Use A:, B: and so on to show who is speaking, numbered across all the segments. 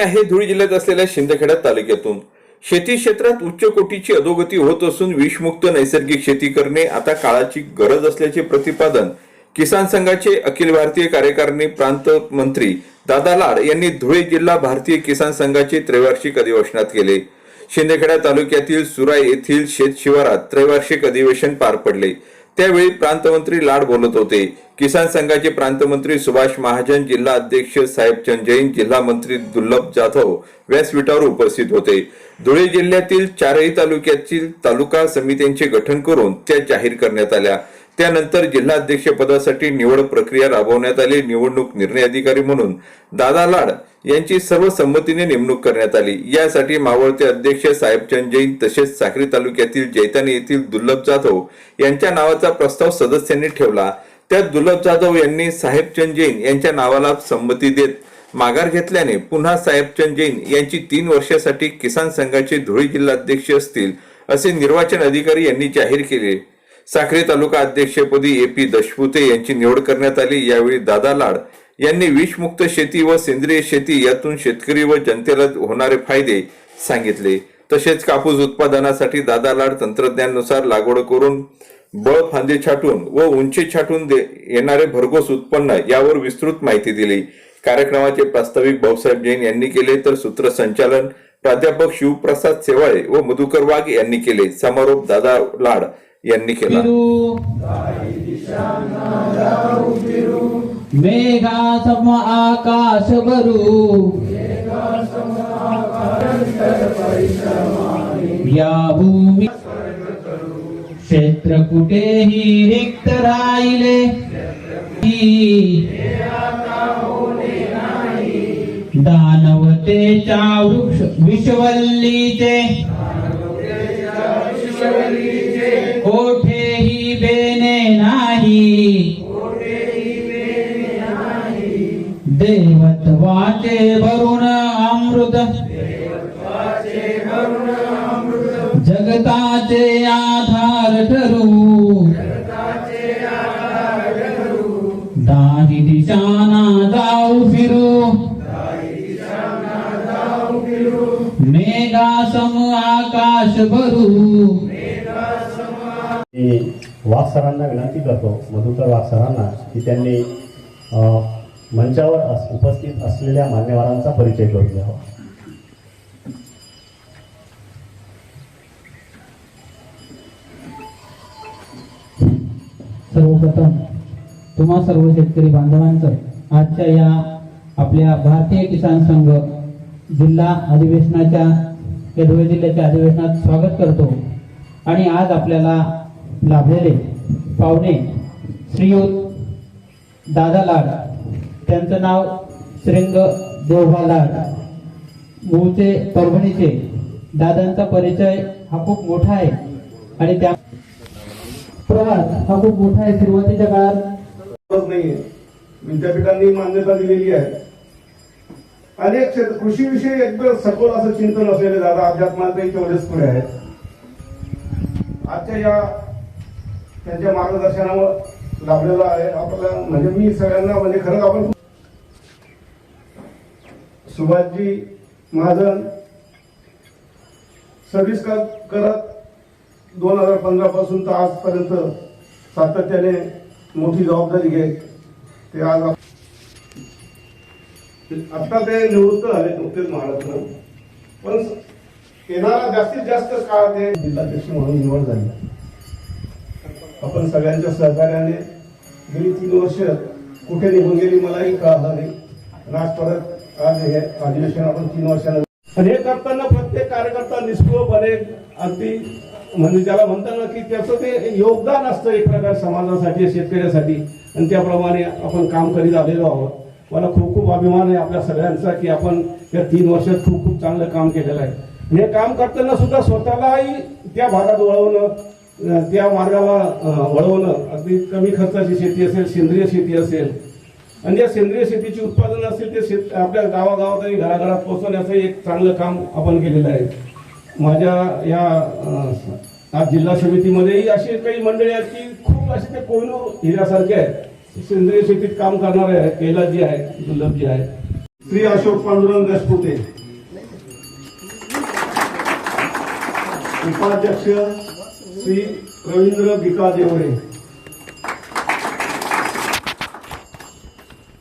A: बातमी आहे धुळे जिल्ह्यात असलेल्या शिंदखेडा तालुक्यातून. शेती क्षेत्रात उच्च कोटीची अधोगती होत असून विषमुक्त नैसर्गिक शेती करणे आता काळाची गरज असल्याचे प्रतिपादन किसान संघाचे अखिल भारतीय कार्यकारिणी प्रांत मंत्री दादा लाड यांनी धुळे जिल्हा भारतीय किसान संघाचे त्रैवार्षिक अधिवेशनात केले. शिंदखेडा तालुक्यातील सुराई येथील शेत शिवारात त्रैवार्षिक अधिवेशन पार पडले. त्यावेळी प्रांतमंत्री लाड बोलत होते. किसान संघाचे प्रांतमंत्री सुभाष महाजन जिल्हा अध्यक्ष साहेबचंद जैन जिल्हा मंत्री दुर्लभ जाधव व्यासपीठावर उपस्थित होते. धुळे जिल्ह्यातील चारही तालुक्यातील तालुका समित्यांचे गठन करून त्या जाहीर करण्यात आल्या. त्यानंतर जिल्हाध्यक्ष पदासाठी निवड प्रक्रिया राबवण्यात आली. निवडणूक निर्णय अधिकारी म्हणून दादा लाड यांची सर्व संमतीने नेमणूक करण्यात आली. यासाठी मावळते अध्यक्ष साहेबचंद जैन तसेच साखरी तालुक्यातील जैतानी येथील दुर्लभ जाधव यांच्या नावाचा प्रस्ताव सदस्यांनी ठेवला. त्यात दुर्लभ जाधव यांनी साहेबचंद जैन यांच्या नावाला संमती देत माघार घेतल्याने पुन्हा साहेबचंद जैन यांची तीन वर्षासाठी किसान संघाचे धुळे जिल्हाध्यक्ष असतील असे निर्वाचन अधिकारी यांनी जाहीर केले. साखरे तालुका अध्यक्षपदी ए पी दशपुते यांची निवड करण्यात आली. यावेळी दादा लाड यांनी विषमुक्त शेती व सेंद्रिय शेती यातून शेतकरी व जनतेला होणारे फायदे सांगितले. तसेच कापूस उत्पादनासाठी दादा लाड तंत्रज्ञानानुसार लागवड करून बळ फांदे छाटून व उंची छाटून येणारे भरघोस उत्पन्न यावर विस्तृत माहिती दिली. कार्यक्रमाचे प्रास्ताविक भाऊसाहेब जैन यांनी केले तर सूत्रसंचालन प्राध्यापक शिवप्रसाद सेवाळे व मधुकर वाघ यांनी केले. समारोप दादा लाड यांनी केला.
B: मेघा सम आकाश भरू. या भूमी क्षेत्र कुठेही रिक्त राहिले. दानवतेच्या वृक्ष विश्वल्लीचे कोठेही बेने नाही। देवत्वाचे भरून अमृत। जगताचे आधार ठरू। दाही दिशाना जाऊ फिरू। मेघा सम आकाश भरू।
C: वाघ सरांना विनंती करतो मधुकर वाघसरांना की त्यांनी मंचावर अस- उपस्थित असलेल्या मान्यवरांचा परिचय करून द्यावा.
B: सर्वप्रथम तुम्हा सर्व शेतकरी बांधवांचं आजच्या या आपल्या भारतीय किसान संघ जिल्हा अधिवेशनाच्या या धुळे जिल्ह्याच्या अधिवेशनात स्वागत करतो. आणि आज आपल्याला लाभलेले. पाहुणे श्रीयुत दादा लाड त्यांचं नाव श्रींग देवभा लाड मूळचे परभणीचे. दादांचा परिचय हा खूप मोठा आहे. आणि त्या प्रवास हा खूप मोठा आहे सुरुवातीच्या काळात.
D: नाहीये. विद्यापीठांनी मान्यता दिलेली आहे. अनेक क्षेत्र कृषीविषयी एकदम सखोल असं चिंतन असलेले दादा अध्यात्माचे तेवढेच पुढे आहेत. आजच्या या त्यांच्या मार्गदर्शनावर लाभलेला आहे. आपल्याला म्हणजे मी सगळ्यांना म्हणजे खरंच आपण सुभाषजी महाजन सर्व्हिस करत दोन हजार पंधरा पासून तर आजपर्यंत सातत्याने मोठी जबाबदारी घेत ते आज आता ते निवृत्त झाले नुकतेच महाराष्ट्र पण येणारा जास्तीत जास्त काळ ते जिल्हाध्यक्ष म्हणून निवड झाली. आपण सगळ्यांच्या सहकार्याने गेली तीन वर्ष कुठे निघून गेली मलाही कळालं नाही. आणि आज परत आज हे अधिवेशन आपण तीन वर्षानं हे करताना प्रत्येक कार्यकर्ता निष्क्रियपणे अगदी म्हणजे ज्याला म्हणतात ना की त्याचं ते योगदान असतं एक प्रकार समाजासाठी शेतकऱ्यासाठी. आणि त्याप्रमाणे आपण काम करीत आलेलो आहोत. मला खूप खूप अभिमान आहे आपल्या सगळ्यांचा की आपण या तीन वर्षात खूप खूप चांगलं काम केलेलं आहे. हे काम करताना सुद्धा स्वतःलाही त्या भागात वळवणं त्या मार्गाला वळवणं अगदी कमी खर्चाची शेती असेल सेंद्रिय शेती असेल. आणि ज्या सेंद्रिय शेतीची उत्पादन असतील ते शेत आपल्या गावागावात आणि घराघरात पोहोचवण्याचं एक चांगलं काम आपण केलेलं आहे. माझ्या या आज जिल्हा समितीमध्येही अशी काही मंडळी आहेत की खूप असे ते कोहिनूर हिऱ्यासारखे आहेत. सेंद्रिय शेतीत काम करणारे आहेत कैलासजी आहेत दुर्लभजी आहेत. श्री अशोक पांडुरंग देशपुते उपाध्यक्ष श्री रवींद्र भिका देवरे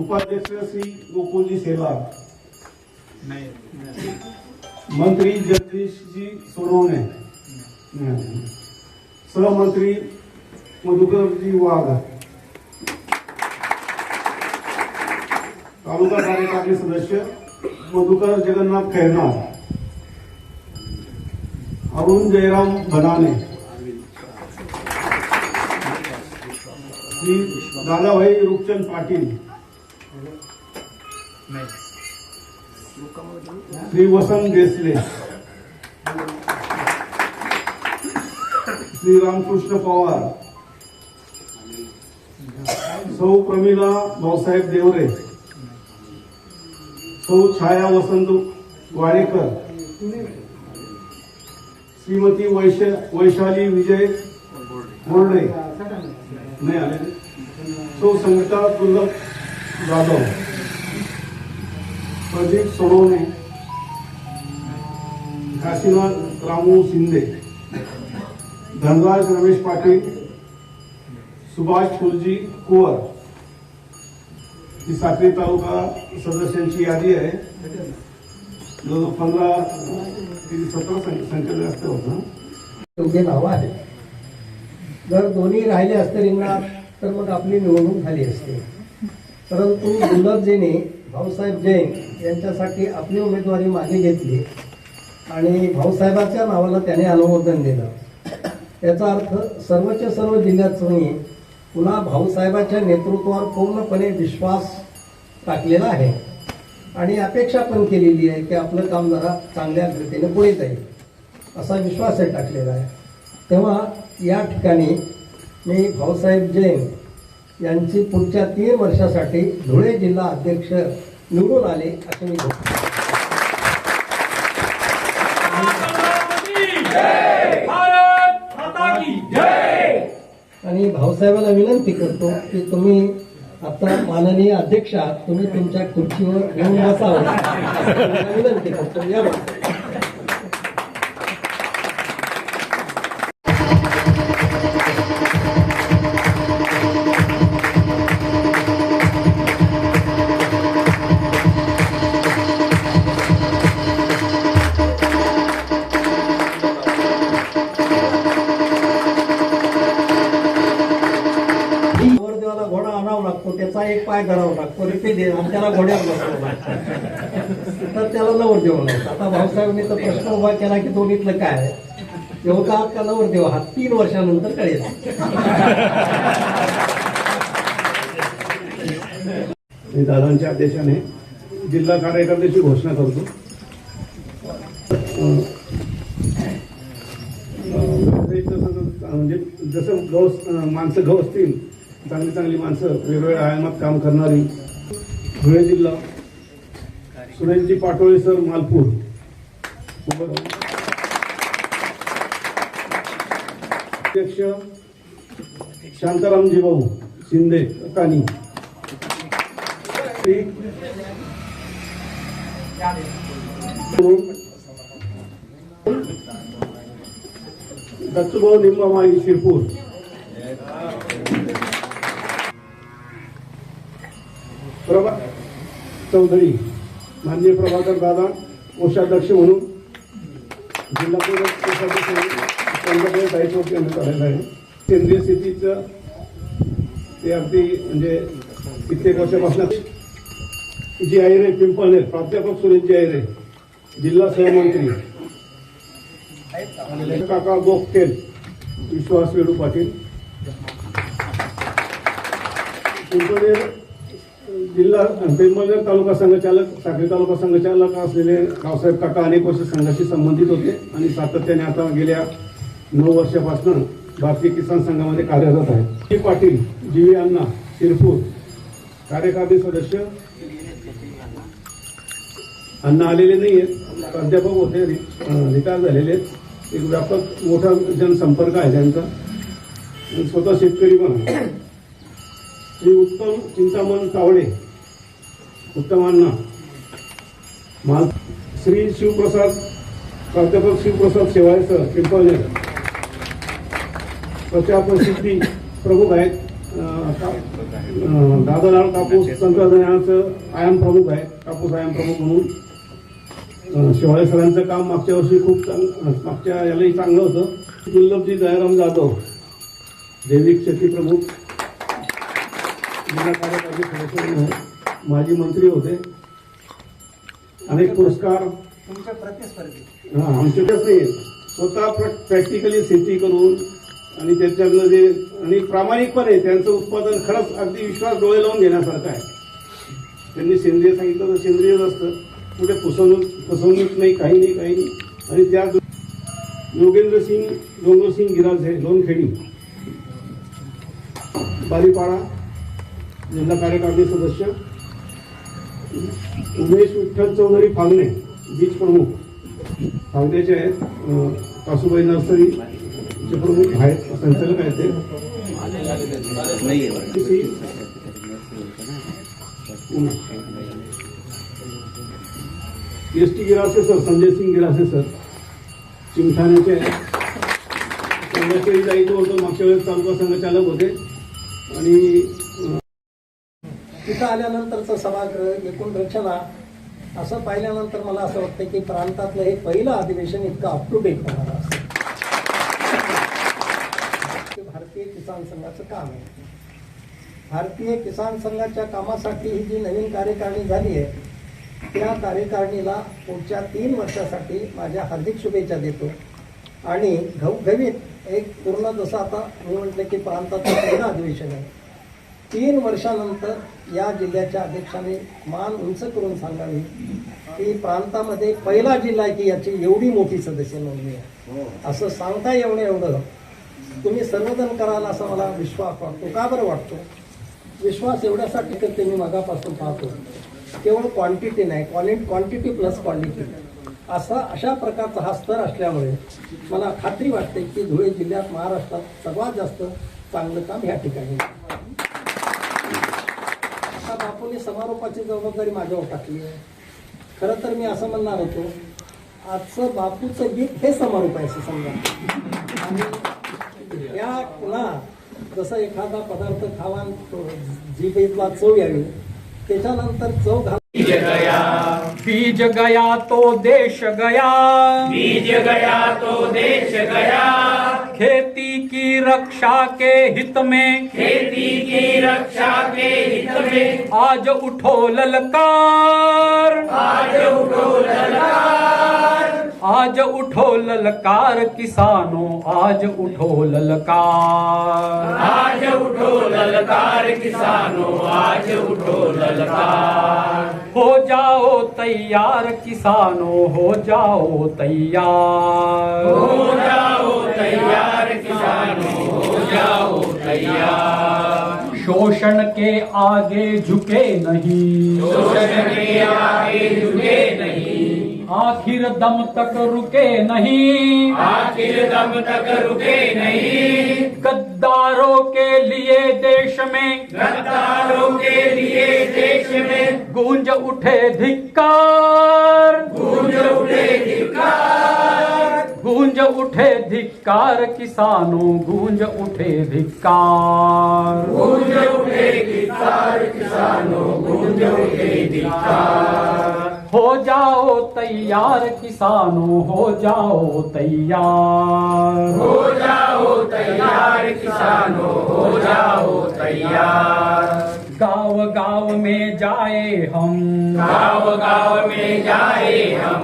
D: उपाध्यक्ष श्री गोकुलजी सेलार मंत्री जगदीशजी सोनवणे. सहमंत्री मधुकरजी वाघ. तालुका कार्यकारी सदस्य मधुकर जगन्नाथ खैरनार अरुण जयराम बनाने श्री दादाभाई रूपचंद पाटील. श्री वसंत देसले श्री रामकृष्ण पवार. सौ प्रमिला भाऊसाहेब देवरे. सौ छाया वसंत वाडेकर. श्रीमती वैश वैशाली विजय बोर्डे. नाही आले. तो संगीता दुर्लभ जाधव प्रदीप सोनवणे काशीनाथ रामू शिंदे. धनराज रमेश पाटील. सुभाष फुलजी कुवर. ही साक्री तालुका सदस्यांची यादी आहे. जवळ पंधरा सतरा संख्या संख्या जास्त होतं.
E: योग्य नावं आहेत. जर दोन्ही राहिले असते रिंगणात तर मग आपली निवडणूक झाली असते. परंतु गुलाबजीने भाऊसाहेब जैन यांच्यासाठी आपली उमेदवारी मागे घेतली आणि भाऊसाहेबाच्या नावाला त्याने अनुमोदन दिलं. याचा अर्थ सर्वच्या सर्व जिल्ह्यातूनही पुन्हा भाऊसाहेबाच्या नेतृत्वावर पूर्णपणे विश्वास टाकलेला आहे आणि अपेक्षा पण केलेली आहे की आपलं काम जरा चांगल्या रीतीने पुढे जाईल असा विश्वासही टाकलेला आहे. तेव्हा या ठिकाणी मी भाऊसाहेब जैन यांची पुढच्या तीन वर्षासाठी धुळे जिल्हा अध्यक्ष निवडून आले असं मी आणि भाऊसाहेबांना विनंती करतो की तुम्ही आता माननीय अध्यक्ष आहात तुम्ही तुमच्या खुर्चीवर घेऊन बसावं. विनंती करतो. या त्याला घोड्यावर बसवावं तर त्याला नवरदेव म्हणतात आता भाऊसाहेबांनी तर प्रश्न उभा केला की दोन्हीतलं काय आहे? देवता हात का नवरदेव? हा तीन वर्षानंतर कळेल.
D: मी दादांच्या आदेशाने जिल्हा कार्यकर्त्याची घोषणा करतो. म्हणजे जसं गौस माणसं माणसं असतील चांगली चांगली माणसं वेगवेगळ्या आयामात काम करणारी धुळे जिल्हा सुरेशजी पाटोळे सर मालपूर. अध्यक्ष शांतारामजी भाऊ शिंदे कानी. श्री दत्तूभाऊ निंबामाळी शिरपूर. प्रभा चौधरी माननीय प्रभाकर दादा कोषाध्यक्ष म्हणून जिल्हा कोषाध्यक्ष म्हणून दायित्व देण्यात आलेलं आहे. सेंद्रिय शेतीचं ते अगदी म्हणजे कित्येक वर्षापासून जी आयरे पिंपळनेर प्राध्यापक सुरेश जी आयरे जिल्हा सहमंत्री. काका गोखतेल विश्वास वेणू पाटील. पिंपळनेर जिल्हा पिंपळनेर तालुका संघचालक साखरी तालुका संघचालक असलेले रावसाहेब काका अनेक वर्ष संघाशी संबंधित होते आणि सातत्याने आता गेल्या नऊ वर्षापासून भारतीय किसान संघामध्ये कार्यरत आहेत. K Patil G V Anna Shirpur कार्यकारी सदस्य. अण्णा आलेले नाही आहेत प्राध्यापक होते रिटायर झालेले आहेत. एक व्यापक मोठा जनसंपर्क आहे त्यांचा. आणि स्वतः शेतकरी पण आहे. श्री उत्तम चिंतामण तावडे उत्तमांना. श्री शिवप्रसाद प्राध्यापक शिवप्रसाद शेवाळे सर पिंपळनेर प्रचार प्रसिद्धी प्रमुख आहेत दादालाल कापूस तंत्रज्ञानाचं आयाम प्रमुख आहेत. कापूस आयाम प्रमुख म्हणून. शिवाय सरांचं काम मागच्या वर्षी खूप चांग मागच्या यालाही चांगलं होतं. दुर्लभजी दयाराम जाधव जैविक शेती प्रमुख. जिल्हा कार्यकारी सदस्य म्हणून माजी मंत्री होते. अनेक पुरस्कार.
E: प्रतिस्पर्धी.
D: हा आमच्याकडेच नाही स्वतः प्रॅक्टिकली शेती करून आणि त्याच्यातलं जे आणि प्रामाणिकपणे त्यांचं उत्पादन खरंच अगदी विश्वास डोळे लावून घेण्यासारखं आहे. त्यांनी सेंद्रिय सांगितलं तर सेंद्रियच असतं. कुठे फसवणूक फसवणूक नाही काही नाही काही नाही. आणि त्या योगेंद्र सिंग डोंगरसिंग गिराजे लोणखेडी बारीपाडा जिल्हा कार्यकारिणी सदस्य उमेश विठ्ठल चौधरी फांगणे बीच प्रमुख. फांगण्याचे आहेत कासूबाई नर्सरी चे प्रमुख आहेत संचालक आहेत ते. S T Girase sir Sanjay Singh Girase sir. चिमठाण्याचे आहेत संघाचे जायचं होतं मागच्या वेळेस तालुका संघचालक होते. आणि
E: तिथं आल्यानंतरचं सभागृह एकूण रचना असं पाहिल्यानंतर मला असं वाटतं की प्रांतातलं हे पहिलं अधिवेशन इतकं अप टू डेट होणार ते भारतीय किसान संघाचं काम आहे. भारतीय किसान संघाच्या कामासाठी ही जी नवीन कार्यकारिणी झाली आहे त्या कार्यकारिणीला पुढच्या तीन वर्षासाठी माझ्या हार्दिक शुभेच्छा देतो. आणि घवघवीत एक पूर्ण जसं आता मी म्हटलं की प्रांताचं पहिलं अधिवेशन आहे. तीन वर्षानंतर या जिल्ह्याच्या अध्यक्षाने मान उंच करून सांगावी. की प्रांतामध्ये पहिला जिल्हा आहे की याची एवढी मोठी सदस्य नोंदणी आहे. असं सांगता येऊन एवढं. तुम्ही सर्वजण कराल असा मला विश्वास वाटतो. का बरं वाटतो? विश्वास एवढ्यासाठी करते मी मगापासून पाहतो. केवळ क्वांटिटी नाही. क्वालिटी क्वांटिटी प्लस क्वालिटी असा अशा प्रकारचा हा स्तर असल्यामुळे मला खात्री वाटते की धुळे जिल्ह्यात महाराष्ट्रात सर्वात जास्त चांगलं काम ह्या ठिकाणी आहे. बापूने समारोपाची जबाबदारी माझ्यावर टाकली आहे खरं तर मी असं म्हणणार होतो आजचं बापूचं गीत हे समारोप आहे असं समजा आणि या ना जसं एखादा पदार्थ खावा जीभेतला चव यावी त्याच्यानंतर चव घाल
F: बीज गया तो देश गया। बीज गया तो देश गया। खेती की रक्षा के हित में। खेती की रक्षा के हित में। आज उठो ललकार। आज उठो ललकार। आज उठो ललकार किसानों आज उठो ललकार। आज उठो ललकार किसानों आज उठो ललकार। हो जाओ तैयार किसानों हो जाओ तैयार। हो जाओ तैयार किसानों हो जाओ तैयार। शोषण के आगे झुके नहीं। शोषण के आगे झुके नहीं। आखिर दम तक रुके नहीं। आखिर दम तक रुके नहीं। गद्दारों के लिए देश में गद्दारों के लिए देश में। गूंज उठे धिक्कार। गूंज उठे धिक्कार। गूंज उठे धिक्कार किसानों गूंज उठे धिक्कार। गूंज उठे धिक्कार किसानों गूंज उठे धिक्कार। हो जाओ तैयार किसानों हो जाओ तैयार। हो जाओ तैयार किसानों हो जाओ तैयार। गांव गांव में जाए हम। गांव गांव में जाए हम।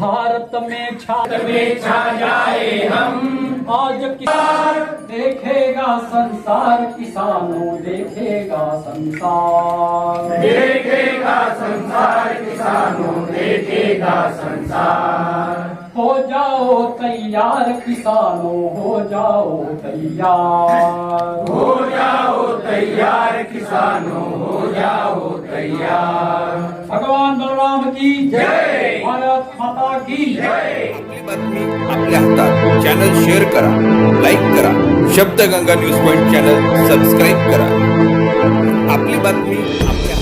F: भारत में छा में छा जाए हम। आज किसान देखेगा संसार किसानों देखेगा संसार। देखेगा संसार किसानों देखेगा संसार। हो जाओ तैयार किसानों हो जाओ तैयार। हो जाओ तैयार किसानों हो जाओ तैयार। भगवान बलराम की जय भारत माता की जय।
A: आपल्या हातात चॅनल शेअर करा लाईक करा Shabdganga news point channel subscribe करा। आपली बातमी आपल्या